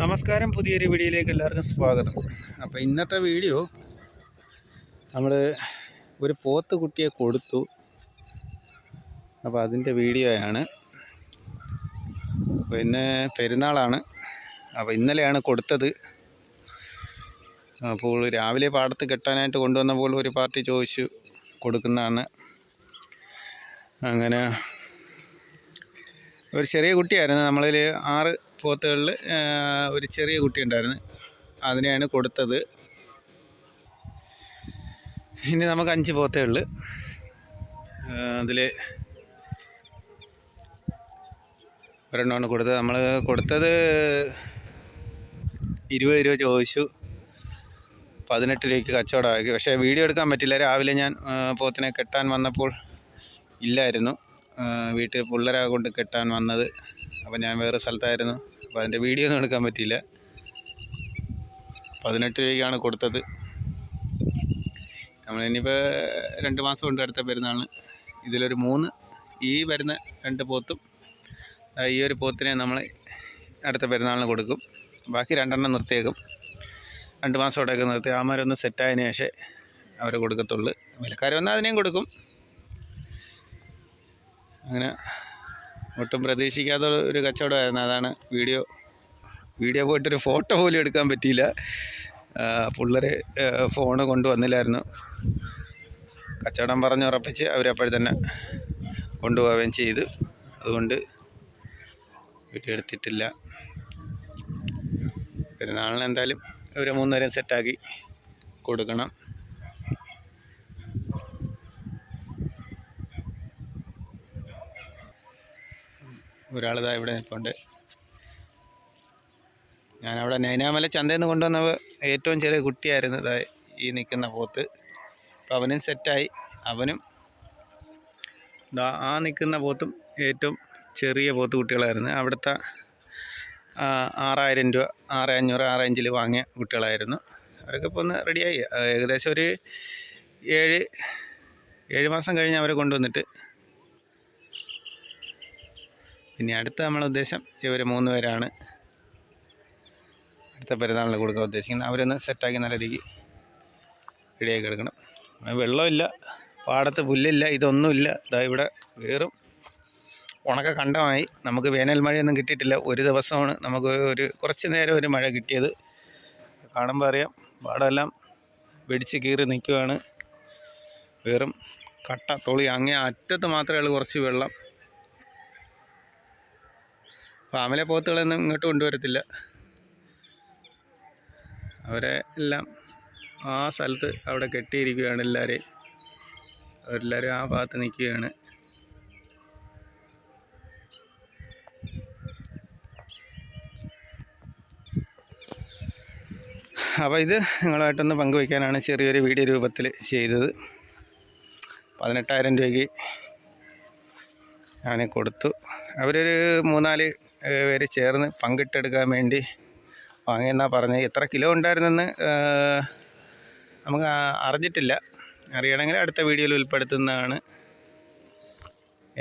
നമസ്കാരം പുതിയൊരു വീഡിയോയിലേക്ക് എല്ലാവർക്കും സ്വാഗതം. അപ്പോൾ ഇന്നത്തെ വീഡിയോ നമ്മൾ ഒരു പോത്ത് കുട്ടിയെ കൊടുത്തു. അപ്പോൾ അതിന്റെ വീഡിയോയാണ്. അപ്പോൾ ഇന്ന് പെരുന്നാളാണ്. അപ്പോൾ ഇന്നലെയാണ് കൊടുത്തത്. അപ്പോൾ രാവിലെ പാടത്ത് കെട്ടാനായിട്ട് കൊണ്ടുവന്നപ്പോൾ ഒരു പാർട്ടി ചോദിച്ചു കൊടുക്കുന്നതാണ്. അങ്ങനെ ഒരു ചെറിയ കുട്ടിയായിരുന്നു. നമ്മളിൽ ആറ് പോത്തുകളിൽ ഒരു ചെറിയ കുട്ടി ഉണ്ടായിരുന്നു. അതിനെയാണ് കൊടുത്തത്. ഇനി നമുക്ക് അഞ്ച് പോത്തുകളിൽ അതിൽ ഒരെണ്ണമാണ് കൊടുത്തത്. നമ്മൾ കൊടുത്തത് ഇരുപത് രൂപ ചോദിച്ചു. പതിനെട്ട് രൂപയ്ക്ക് കച്ചവടമാക്കി പക്ഷേ വീഡിയോ എടുക്കാൻ പറ്റില്ല. രാവിലെ ഞാൻ പോത്തിനെ കെട്ടാൻ വന്നപ്പോൾ ഇല്ലായിരുന്നു. വീട്ടിൽ പിള്ളേരെ കൊണ്ട് കെട്ടാൻ വന്നത്. അപ്പോൾ ഞാൻ വേറെ സ്ഥലത്തായിരുന്നു. അപ്പോൾ അതിന്റെ വീഡിയോ ഒന്നും എടുക്കാൻ പറ്റിയില്ല. പതിനെട്ട് രൂപയ്ക്കാണ് കൊടുത്തത്. നമ്മളിനിയിപ്പോൾ രണ്ട് മാസം കൊണ്ട് അടുത്ത പെരുന്നാളിന് ഇതിലൊരു മൂന്ന് ഈ വരുന്ന രണ്ട് പോത്തും ഈ ഒരു പോത്തിനെ നമ്മൾ അടുത്ത പെരുന്നാളിന് കൊടുക്കും. ബാക്കി രണ്ടെണ്ണം നിർത്തിയേക്കും. രണ്ട് മാസം ഇടയ്ക്ക് നിർത്തി. ആമാരൊന്ന് സെറ്റായതിനു ശേഷം അവർ കൊടുക്കത്തുള്ളൂ. വിലക്കാർ വന്നാൽ അതിനെയും കൊടുക്കും. അങ്ങനെ ഒട്ടും പ്രതീക്ഷിക്കാത്ത ഒരു കച്ചവടമായിരുന്നു. അതാണ് വീഡിയോ. വീഡിയോ പോയിട്ടൊരു ഫോട്ടോ പോലും എടുക്കാൻ പറ്റിയില്ല. പിള്ളേർ ഫോണ് കൊണ്ടുവന്നില്ലായിരുന്നു. കച്ചവടം പറഞ്ഞുറപ്പിച്ച് അവരപ്പോഴെ തന്നെ കൊണ്ടുപോവുകയും ചെയ്തു. അതുകൊണ്ട് വീഡിയോ എടുത്തിട്ടില്ല. പെരുന്നാളിന് എന്തായാലും ഇവരെ മൂന്നുപേരും സെറ്റാക്കി കൊടുക്കണം. ഒരാളിതാ ഇവിടെ നിൽപ്പുണ്ട്. ഞാനവിടെ നൈനാമല ചന്തയിൽ നിന്ന് കൊണ്ടുവന്ന ഏറ്റവും ചെറിയ കുട്ടിയായിരുന്നു ഇതാ ഈ നിൽക്കുന്ന പോത്ത്. അപ്പം അവനും സെറ്റായി. അവനും ദാ ആ നിൽക്കുന്ന പോത്തും ഏറ്റവും ചെറിയ പോത്ത് കുട്ടികളായിരുന്നു. അവിടുത്തെ ആറായിരം രൂപ ആറ് അഞ്ഞൂറ് ആറ് അഞ്ചിൽ വാങ്ങിയ കുട്ടികളായിരുന്നു. അവരൊക്കെ ഇപ്പോൾ ഒന്ന് റെഡിയായി ഏകദേശം ഒരു ഏഴ് ഏഴ് മാസം കഴിഞ്ഞ് അവരെ കൊണ്ടുവന്നിട്ട് പിന്നെ അടുത്ത നമ്മളെ ഉദ്ദേശം ഇവർ മൂന്ന് പേരാണ്. അടുത്ത പെരുന്നാളിൽ കൊടുക്കാൻ ഉദ്ദേശിക്കുന്നത്. അവരൊന്ന് സെറ്റാക്കി നല്ല രീതിക്ക് റെഡിയാക്കി എടുക്കണം. വെള്ളമില്ല പാടത്ത് പുല്ലില്ല ഇതൊന്നുമില്ല. ഇതാ ഇവിടെ വേറും ഉണക്ക കണ്ടമായി. നമുക്ക് വേനൽ മഴയൊന്നും കിട്ടിയിട്ടില്ല. ഒരു ദിവസമാണ് നമുക്ക് ഒരു കുറച്ച് നേരം ഒരു മഴ കിട്ടിയത്. കാണുമ്പോൾ അറിയാം പാടമെല്ലാം വെടിച്ച് കീറി നിൽക്കുകയാണ് വെറും കട്ട തൊളി അങ്ങേ അറ്റത്ത് മാത്രമേ ഉള്ളൂ കുറച്ച് വെള്ളം. ഫാമിലെ പോത്തുകളൊന്നും ഇങ്ങോട്ട് കൊണ്ടുവരത്തില്ല. അവരെ എല്ലാം ആ സ്ഥലത്ത് അവിടെ കെട്ടിയിരിക്കുകയാണ് എല്ലാവരെയും. അവരെല്ലാവരും ആ ഭാഗത്ത് നിൽക്കുകയാണ്. അപ്പോൾ ഇത് നിങ്ങളുമായിട്ടൊന്ന് പങ്കുവയ്ക്കാനാണ് ചെറിയൊരു വീഡിയോ രൂപത്തിൽ ചെയ്തത്. പതിനെട്ടായിരം രൂപയ്ക്ക് ഞാൻ കൊടുത്തു. അവരൊരു മൂന്നാൽ പേര് ചേർന്ന് പങ്കിട്ടെടുക്കാൻ വേണ്ടി വാങ്ങിയെന്നാണ് പറഞ്ഞത്. എത്ര കിലോ ഉണ്ടായിരുന്നെന്ന് നമുക്ക് അറിഞ്ഞിട്ടില്ല. അറിയണമെങ്കിൽ അടുത്ത വീഡിയോയിൽ ഉൾപ്പെടുത്തുന്നതാണ്.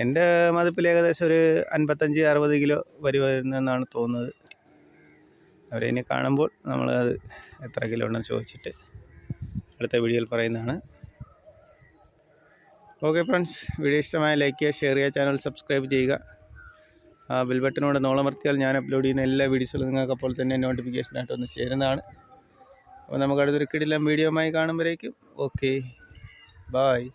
എന്റെ മതിപ്പിൽ ഏകദേശം ഒരു അൻപത്തഞ്ച് അറുപത് കിലോ വരുമെന്നാണ് തോന്നുന്നത്. അവരെ ഇനി കാണുമ്പോൾ നമ്മൾ എത്ര കിലോ ഉണ്ടെന്ന് ചോദിച്ചിട്ട് അടുത്ത വീഡിയോയിൽ പറയുന്നതാണ്. ഓക്കെ ഫ്രണ്ട്സ് വീഡിയോ ഇഷ്ടമായ ലൈക്ക് ചെയ്യുക ഷെയർ ചെയ്യുക ചാനൽ സബ്സ്ക്രൈബ് ചെയ്യുക. ബെൽ ബട്ടനോട് നോളമർത്തിയാൽ ഞാൻ അപ്ലോഡ് ചെയ്യുന്ന എല്ലാ വീഡിയോസുകളും നിങ്ങൾക്ക് അപ്പോൾ തന്നെ നോട്ടിഫിക്കേഷനായിട്ട് ഒന്ന് ചേരുന്നതാണ്. അപ്പോൾ നമുക്ക് അടുത്തൊരു കിടിലം വീഡിയോമായി കാണുമ്പോഴേക്കും ഓക്കെ ബായ്